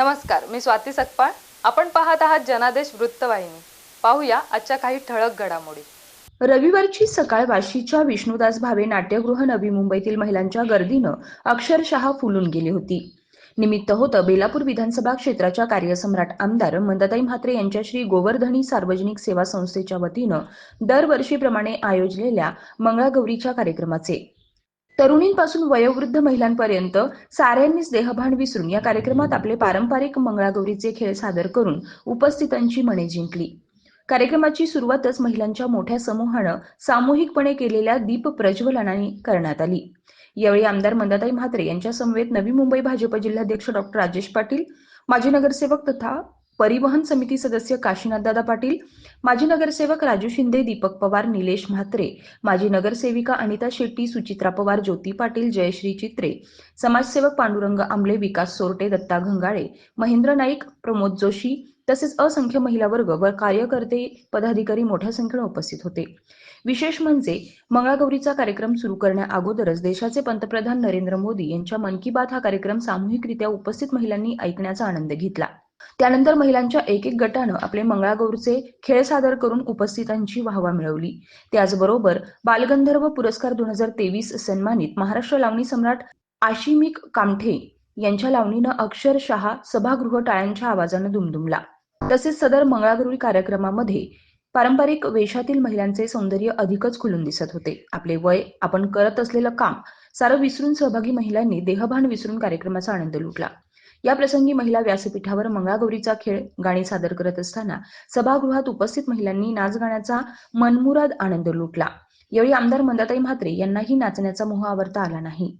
नमस्कार मी स्वाती सकपाळ. आपण पाहत आहात जनादेश वृत्तवाहिनी. पाहूया आजच्या काही ठळक घडामोडी. रविवारची सकाळ वाशीच्या विष्णुदास भावे नाट्यगृह नवी मुंबईतील महिलांच्या गर्दीनं अक्षरशः फुलून गेली होती. निमित्त होतं बेलापूर विधानसभा क्षेत्राच्या कार्यसम्राट आमदार मंदाताई म्हात्रे यांच्या श्री गोवर्धनी सार्वजनिक सेवा संस्थेच्या वतीनं दरवर्षीप्रमाणे आयोजलेल्या मंगळागौरीच्या कार्यक्रमाचे. तरुणींपासून वयोवृद्ध महिलांपर्यंत साऱ्यांनीच देहभान विसरून या कार्यक्रमात आपले पारंपरिक मंगळागौरीचे खेळ सादर करून उपस्थितांची मने जिंकली. कार्यक्रमाची सुरुवातच महिलांच्या मोठ्या समूहानं सामूहिकपणे केलेल्या दीप प्रज्वलनाने करण्यात आली. यावेळी आमदार मंदाताई म्हात्रे यांच्या समवेत नवी मुंबई भाजप जिल्हाध्यक्ष डॉक्टर राजेश पाटील माजी नगरसेवक तथा परिवहन समिती सदस्य काशीनाथदादा पाटील माजी नगरसेवक राजू शिंदे दीपक पवार निलेश म्हात्रे माजी नगरसेविका अनिता शेट्टी सुचित्रा पवार ज्योती पाटील जयश्री चित्रे समाजसेवक पांडुरंग आंबळे विकास सोरटे दत्ता घंगाळे महेंद्र नाईक प्रमोद जोशी तसेच असंख्य महिला वर्ग व कार्यकर्ते पदाधिकारी मोठ्या संख्येने उपस्थित होते. विशेष म्हणजे मंगळागौरीचा कार्यक्रम सुरू करण्या अगोदरच देशाचे पंतप्रधान नरेंद्र मोदी यांच्या मन की बात हा कार्यक्रम सामूहिकरित्या उपस्थित महिलांनी ऐकण्याचा आनंद घेतला. त्यानंतर महिलांच्या एक एक गटानं आपले मंगळागौरचे खेळ सादर करून उपस्थितांची वाहवा मिळवली. त्याचबरोबर बालगंधर्व पुरस्कार दोन हजार तेवीस सन्मानित महाराष्ट्र लावणी सम्राट आशिमिक कामठे यांच्या लावणीनं अक्षरशः सभागृह टाळ्यांच्या आवाजानं दुमदुमला. तसेच सदर मंगळागौरी कार्यक्रमामध्ये पारंपरिक वेशातील महिलांचे सौंदर्य अधिकच खुलून दिसत होते. आपले वय आपण करत असलेलं काम सारं विसरून सहभागी महिलांनी देहभान विसरून कार्यक्रमाचा आनंद लुटला. या प्रसंगी महिला व्यासपीठावर मंगळागौरीचा खेळ गाणी सादर करत असताना सभागृहात उपस्थित महिलांनी नाच गाण्याचा मनमुराद आनंद लुटला. यावेळी आमदार मंदाताई म्हात्रे यांनाही नाचण्याचा मोह आवरता आला नाही.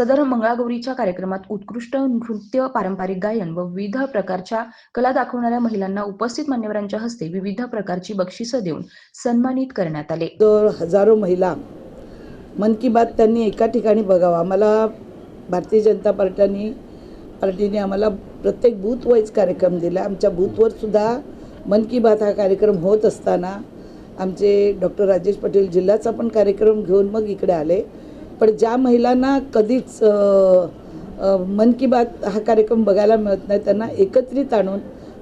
सदर मंगळागौरीच्या कार्यक्रमात उत्कृष्ट नृत्य पारंपरिक गायन व विविध प्रकारच्या कला दाखवणाऱ्या महिलांना उपस्थित मान्यवरांच्या हस्ते विविध प्रकारची बक्षिसं देऊन सन्मानित करण्यात आले. तर हजारो महिला मन की बात त्यांनी एका ठिकाणी बघावं. आम्हाला भारतीय जनता पार्ट्याने पार्टीने आम्हाला प्रत्येक बूथ वाईज कार्यक्रम दिला. आमच्या बूथवर सुद्धा मन की बात हा कार्यक्रम होत असताना आमचे डॉक्टर राजेश पाटील जिल्ह्याचा पण कार्यक्रम घेऊन मग इकडे आले. पण ज्या महिलांना कधीच मन की बात हा कार्यक्रम बघायला मिळत नाही त्यांना एकत्रित आणून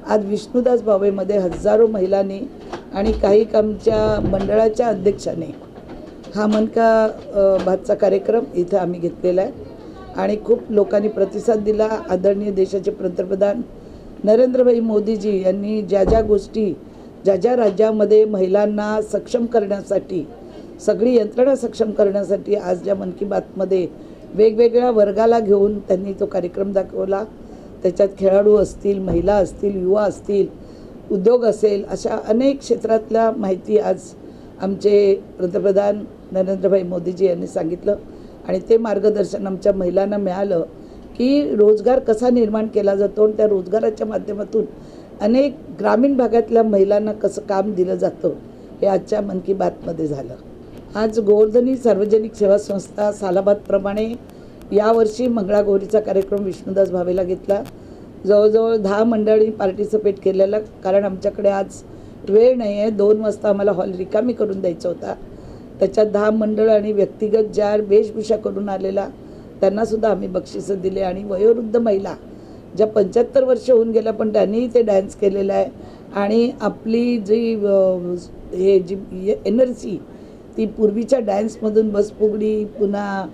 आज विष्णुदास भावेमध्ये हजारो महिलांनी आणि काही आमच्या मंडळाच्या अध्यक्षाने हा मन का बातचा कार्यक्रम इथं आम्ही घेतलेला आहे. आणि खूप लोकांनी प्रतिसाद दिला. आदरणीय देशाचे पंतप्रधान नरेंद्रभाई मोदीजी यांनी ज्या ज्या गोष्टी ज्या ज्या राज्यामध्ये महिलांना सक्षम करण्यासाठी सगळी यंत्रणा सक्षम करण्यासाठी आज ज्या मन की बातमध्ये वेगवेगळ्या वर्गाला घेऊन त्यांनी तो कार्यक्रम दाखवला. त्याच्यात खेळाडू असतील महिला असतील युवा असतील उद्योग असेल अशा अनेक क्षेत्रातल्या माहिती आज आमचे पंतप्रधान नरेंद्रभाई मोदीजी यांनी सांगितलं. आणि ते मार्गदर्शन आमच्या महिलांना मिळालं की रोजगार कसा निर्माण केला जातो आणि त्या रोजगाराच्या माध्यमातून अनेक ग्रामीण भागातल्या महिलांना कसं काम दिलं जातं हे आजच्या मन की बातमध्ये झालं. आज गोवर्धनी सार्वजनिक सेवा संस्था सालाबादप्रमाणे यावर्षी मंगळागौरीचा कार्यक्रम विष्णुदास भावेला घेतला. जवळजवळ दहा मंडळी पार्टिसिपेट केलेला कारण आमच्याकडे आज वेळ नाही आहे दोन वाजता आम्हाला हॉल रिकामी करून द्यायचा होता. त्याच्यात दहा मंडळ आणि व्यक्तिगत ज्या वेशभूषा करून आलेला त्यांनासुद्धा आम्ही बक्षिसं दिले. आणि वयोवृद्ध महिला ज्या पंच्याहत्तर वर्ष होऊन गेल्या पण त्यांनीही ते डान्स केलेलं आहे. आणि आपली जी हे जी एनर्जी ती पूर्वीच्या डान्समधून बसफुगडी पुन्हा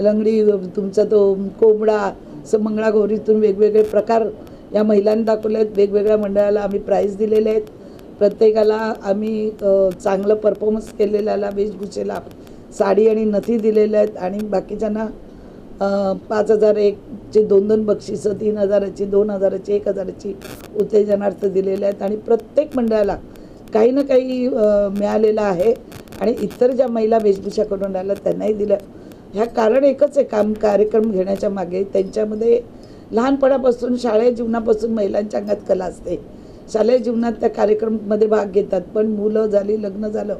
लंगडी तुमचा तो कोंबडा असं मंगळागौरीतून वेगवेगळे प्रकार या महिलांनी दाखवले आहेत. वेगवेगळ्या मंडळाला आम्ही प्राईज दिलेले आहेत. प्रत्येकाला आम्ही चांगलं परफॉर्मन्स केलेल्याला वेशभूषेला साडी आणि नथी दिलेल्या आहेत. आणि बाकीच्यांना पाच हजार एकचे दोन दोन बक्षिसं तीन हजाराची दोन हजाराची एक हजाराची उत्तेजनार्थ दिलेले आहेत. आणि प्रत्येक मंडळाला काही ना काही मिळालेलं आहे. आणि इतर ज्या महिला वेशभूषा करून राहिल्या त्यांनाही दिलं. ह्या कारण एकच आहे काम कार्यक्रम घेण्याच्या मागे. त्यांच्यामध्ये लहानपणापासून शालेय जीवनापासून महिलांच्या अंगात कला असते. शालेय जीवनात त्या कार्यक्रममध्ये भाग घेतात पण मुलं झाली लग्न झालं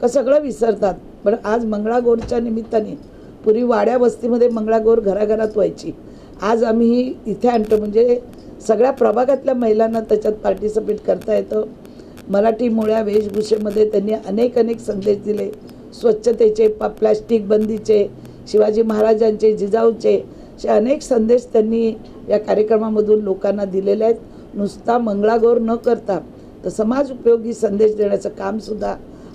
का सगळं विसरतात. पण आज मंगळागौरच्या निमित्ताने पूर्वी वाड्या वस्तीमध्ये मंगळागौर घराघरात व्हायची. आज आम्ही इथे आणतो. म्हणजे सगळ्या प्रभागातल्या महिलांना त्याच्यात पार्टिसिपेट करता येतं. मराठी मुळ्या वेशभूषेमध्ये त्यांनी अनेक अनेक संदेश दिले. स्वच्छतेचे प प्लॅस्टिक बंदीचे शिवाजी महाराजांचे जिजाऊचे असे अनेक संदेश त्यांनी या कार्यक्रमामधून लोकांना दिलेले आहेत. नुसता मंगळागौर न करता तर समाज उपयोगी संदेश देण्याचं कामसुद्धा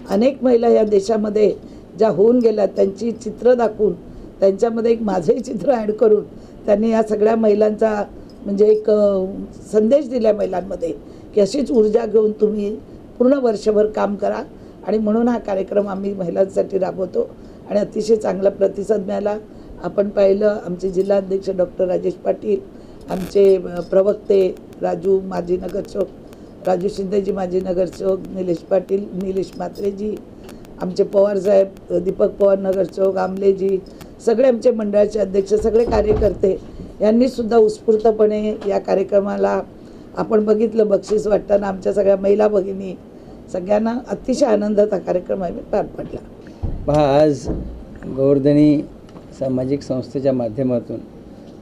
अनेक महिला या देशामध्ये ज्या होऊन गेल्या त्यांची चित्र दाखवून त्यांच्यामध्ये एक माझंही चित्र ॲड करून त्यांनी या सगळ्या महिलांचा म्हणजे एक संदेश दिला महिलांमध्ये. की अशीच ऊर्जा घेऊन तुम्ही पूर्ण वर्षभर काम करा. आणि म्हणून हा कार्यक्रम आम्ही महिलांसाठी राबवतो. आणि अतिशय चांगला प्रतिसाद मिळाला. आपण पाहिलं आमचे जिल्हाध्यक्ष डॉक्टर राजेश पाटील आमचे प्रवक्ते राजू माजी नगरसेवक राजू शिंदेजी माजी नगरसेवक निलेश पाटील निलेश म्हात्रेजी आमचे पवारसाहेब दीपक पवार नगरसेवक आमलेजी सगळे आमचे मंडळाचे अध्यक्ष सगळे कार्यकर्ते यांनीसुद्धा उत्स्फूर्तपणे या कार्यक्रमाला आपण बघितलं बक्षीस वाटताना आमच्या सगळ्या महिला भगिनी सगळ्यांना अतिशय आनंदात हा कार्यक्रम आम्ही पार पडला. पहा आज गोवर्धनी सामाजिक संस्थेच्या माध्यमातून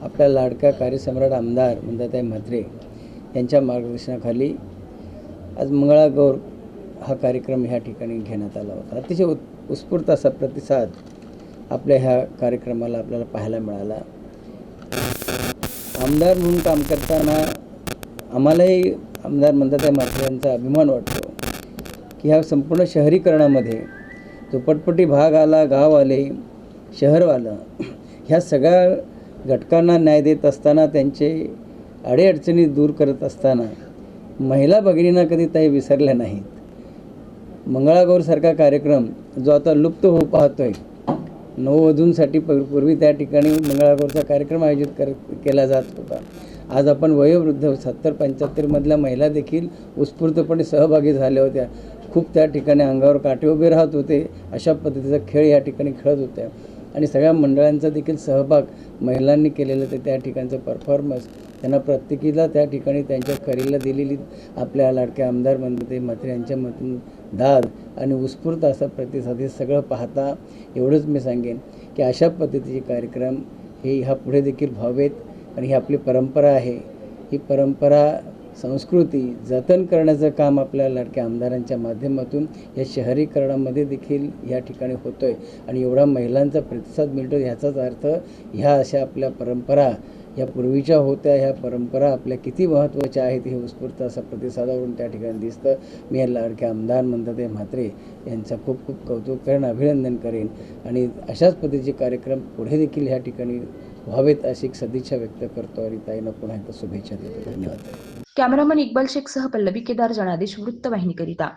आपल्या लाडका कार्यसम्राट आमदार मंदाताई म्हात्रे यांच्या मार्गदर्शनाखाली आज मंगळागौर हा कार्यक्रम ह्या ठिकाणी घेण्यात आला होता. अतिशय उत् उत्स्फूर्त असा प्रतिसाद आपल्या ह्या कार्यक्रमाला आपल्याला पाहायला मिळाला. आमदार म्हणून काम करताना आम्हालाही आमदार मंदाताई मात्र यांचा अभिमान वाटतो की ह्या संपूर्ण शहरीकरणामध्ये झोपटपट्टी भाग आला गाव आले शहर आलं ह्या सगळ्या घटकांना न्याय देत असताना त्यांचे अडीअडचणी दूर करत असताना महिला भगिनींना कधी ताई विसरल्या नाहीत. मंगळागौरसारखा कार्यक्रम जो आता लुप्त होऊ आहे नववधूंसाठी प पूर्वी त्या ठिकाणी मंगळागौरचा कार्यक्रम आयोजित कर केला जात होता. आज आपण वयोवृद्ध सत्तर पंच्याहत्तरमधल्या महिला देखील उत्स्फूर्तपणे सहभागी झाल्या होत्या. खूप त्या ठिकाणी अंगावर काटे उभे राहत होते. अशा पद्धतीचा खेळ या ठिकाणी खेळत होत्या. आणि सगळ्या मंडळांचा देखील सहभाग महिलांनी केलेलं ते त्या ठिकाणचं परफॉर्मन्स त्यांना प्रत्येकीला त्या ठिकाणी त्यांच्या करीला दिलेली आपल्या लाडक्या आमदार म्हणते मात्र यांच्या मधून दाद आणि उत्स्फूर्त असा प्रतिसाद हे सगळं पाहता एवढंच मी सांगेन की अशा पद्धतीचे कार्यक्रम हे ह्या पुढे देखील व्हावेत. आणि ही आपली परंपरा आहे. ही परंपरा संस्कृती जतन करण्याचं काम आपल्या लाडक्या आमदारांच्या माध्यमातून या शहरीकरणामध्ये देखील या ठिकाणी होतो आहे आणि एवढा महिलांचा प्रतिसाद मिळतो ह्याचाच अर्थ ह्या अशा आपल्या परंपरा या पूर्वीच्या होत्या ह्या परंपरा आपल्या किती महत्त्वाच्या आहेत हे उत्स्फूर्त असा प्रतिसादावरून त्या ठिकाणी दिसतं. मी या लाडक्या आमदार म्हणतात म्हात्रे यांचं खूप खूप कौतुक करेन अभिनंदन करेन. आणि अशाच पद्धतीचे कार्यक्रम पुढे देखील ह्या ठिकाणी व्हावेत अशी एक सदिच्छा व्यक्त करतो आणि ताईंना पुन्हा एकदा शुभेच्छा देतो. धन्यवाद. कॅमेरामन इक्बाल शेखसह पल्लवी केदार जनादेश वृत्तवाहिनीकरिता.